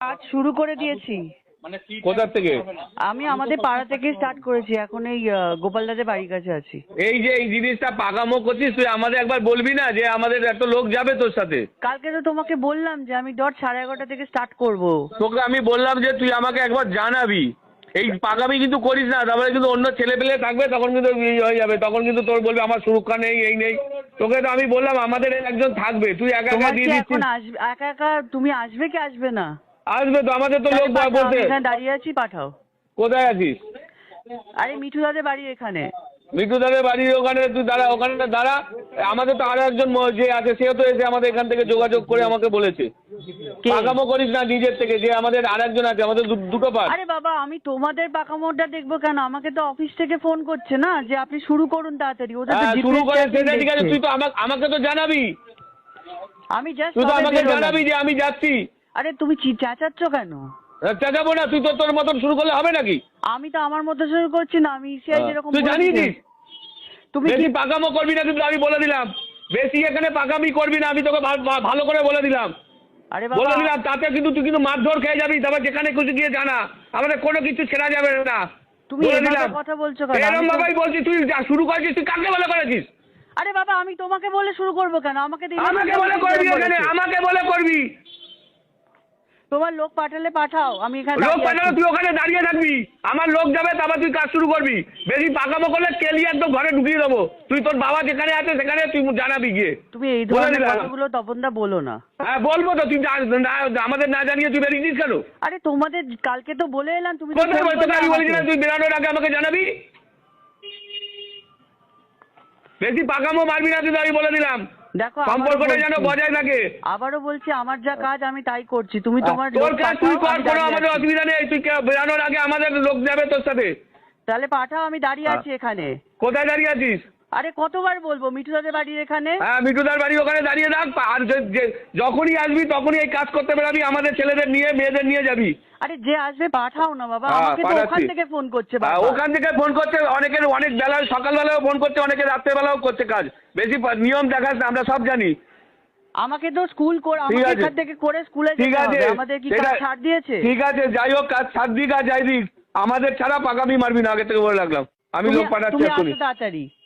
কাজ শুরু করে দিয়েছি। কোথা থেকে? আমি আমাদের পাড়া থেকে স্টার্ট করেছি এখন এই আহ, গোপালদাদের বাড়ির কাছে আছি। এই যে এই জিনিসটা পাকামো করছিস তুই আমাদের একবার বলবি না যে আমাদের এত লোক যাবে তোর সাথে? কালকে তো তোমাকে বললাম যে আমি ডট সাড়ে এগারোটা থেকে স্টার্ট করব। তোকে আমি বললাম যে তুই আমাকে একবার জানাবি। এই পাকামি কিন্তু করিস না তারপরে কিন্তু অন্য ছেলে পেলে থাকবে তখন কিন্তু ইয়ে হয়ে যাবে তখন কিন্তু তোর বলবে আমার সুরক্ষা নেই এই নেই। তোকে তো আমি বললাম আমাদের একজন থাকবে তুই একা একা দিয়ে দিচ্ছিস। একা একা তুমি আসবে কি আসবে না? আসবে তো আমাদের তো লোক বলতে এখানে দাঁড়িয়ে আছি পাঠাও। কোথায় আছিস? আরে মিঠু দাদের বাড়ি এখানে। মিঠু দাদের বাড়ির ওখানে তুই দাঁড়া ওখানে দাঁড়া। আমাদের তো আরও একজন যে আছে সেও তো এসে আমাদের এখান থেকে যোগাযোগ করে আমাকে বলেছে? পাকামো করিস না নিজের থেকে যে আমাদের আর একজন আছে আমাদের দুটো পার্ট আরে বাবা আমি তোমাদের পাকামোড়টা দেখব কেন? আমাকে তো অফিস থেকে ফোন করছে না যে আপনি শুরু করুন তাড়াতাড়ি। ওদের হ্যাঁ, শুরু করে সেটা ঠিক আছে তুই তো আমাকে আমাকে তো জানাবি। আমি জাস্ট তুই তো আমাকে জানাবি যে আমি যাচ্ছি। আরে তুমি চি- চেঁচাচ্ছ কেন? চেঁচাবো না তুই তো তোর মতন শুরু করলে হবে নাকি? আমি তো আমার মতো শুরু করছি না আমি ইসিআই যেরকম হ্যাঁ। তুই জানিয়ে বলেছি। দিস তুমি কি বেশি পাকামো করবি না কিন্তু আমি বলে দিলাম। বেশি এখানে পাকামি করবি না আমি তোকে ভা- ভা- ভালো করে বলে দিলাম। আরে বলে বাবা দিলাম তাতে কিন্তু তুই কিন্তু মারধর খেয়ে যাবি তারপর যেখানে খুশি গিয়ে জানা। আমাদের কোনো কিছু ছেড়া যাবে না। তুমি বলে এভাবে দিলাম। কথা বলছো কেন? এরকম আমি তো- ভাবেই বলছি তুই যা শুরু করেছিস তুই কাকে বলে করেছিস? আরে বাবা আমি তোমাকে বলে শুরু করব কেন? আমাকে তো আমাকে বলে করবি। এখানে আমাকে বলে করবি। তোমার লোক পাঠালে পাঠাও আমি এখানে লোক আছি। তুই ওখানে দাঁড়িয়ে থাকবি। আমার লোক যাবে তারপর তুই কাজ শুরু করবি। বেশি পাকামো করলে কেলি একদম ঘরে ঢুকিয়ে দেবো। তুই তোর বাবা যেখানে আছে সেখানে তুই জানাবি গিয়ে। তুমি এই ধরনের কথাগুলো তপনদা বলো না। হ্যাঁ বলব তো তুই আমাদের না জানিয়ে তুই বেরিয়েছিস কেন? আরে তোমাদের কালকে তো বলে এলাম তুমি। তুই বেরানোর আগে আমাকে জানাবি? বেশি পাকামো মারবি না তুই আমি বলে দিলাম। দেখো সম্পর্কটা। যেন বজায় থাকে। আবারও বলছি আমার যা কাজ আমি তাই করছি। তুমি তোমার তোর কাজ তুই কর কোনো আমাদের অসুবিধা নেই। তুই বেরানোর আগে আমাদের লোক যাবে তোর সাথে। তাহলে পাঠাও আমি দাঁড়িয়ে। আছি এখানে। কোথায় দাঁড়িয়ে আছিস? আরে কতবার বলব? মিঠু দাদের বাড়ির এখানে? হ্যাঁ মিঠুদার বাড়ি ওখানে দাঁড়িয়ে থাক। আর যে- যে- যখনই আসবি তখনই এই কাজ করতে বেরাবি আমাদের ছেলেদের নিয়ে মেয়েদের নিয়ে যাবি। আরে যে আসবে পাঠাও না বাবা। হ্যাঁ, আমাকে তো ওখান পাঠাচ্ছি। থেকে ফোন করছে আহ, বাবা। ওখান থেকে ফোন করছে অনেকের অনেক বেলা সকালবেলাও ফোন করছে অনেকে রাত্রেবেলাও করছে কাজ। বেশি পা- নিয়ম দেখাস না আমরা সব জানি। আমাকে তো স্কুল করে ঠিক আমাকে আছে। এখান থেকে করে স্কুলে ঠিক যেতে আছে। হবে। আমাদের কি কাজ ছাড় দিয়েছে? ঠিক আছে যাই হোক কাজ সাত দিক আর যাই দিক। আমাদের ছাড়া পাকামি মারবি না আগে থেকে বলে রাখলাম। আমি তুমি লোক পাঠাচ্ছি তুমি আসো তাড়াতাড়ি।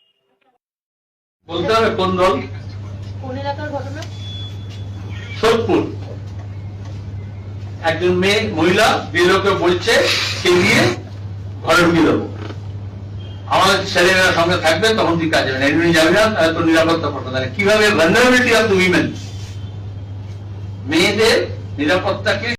বলতে হবে কোন দল? কোন এলাকার ঘটনা? সোদপুর। একজন মেয়ে মহিলা বলছে ঘরে ঢুকিয়ে দেবো। আমাদের ছেলেরা সঙ্গে থাকবে তখন তুই কাজে যাবে এমনি যাবি না তাহলে নিরাপত্তা প্রশ্ন থাকে কীভাবে ভান্ডারেবিলিটি অফ দ্য উইমেন মেয়েদের নিরাপত্তাকে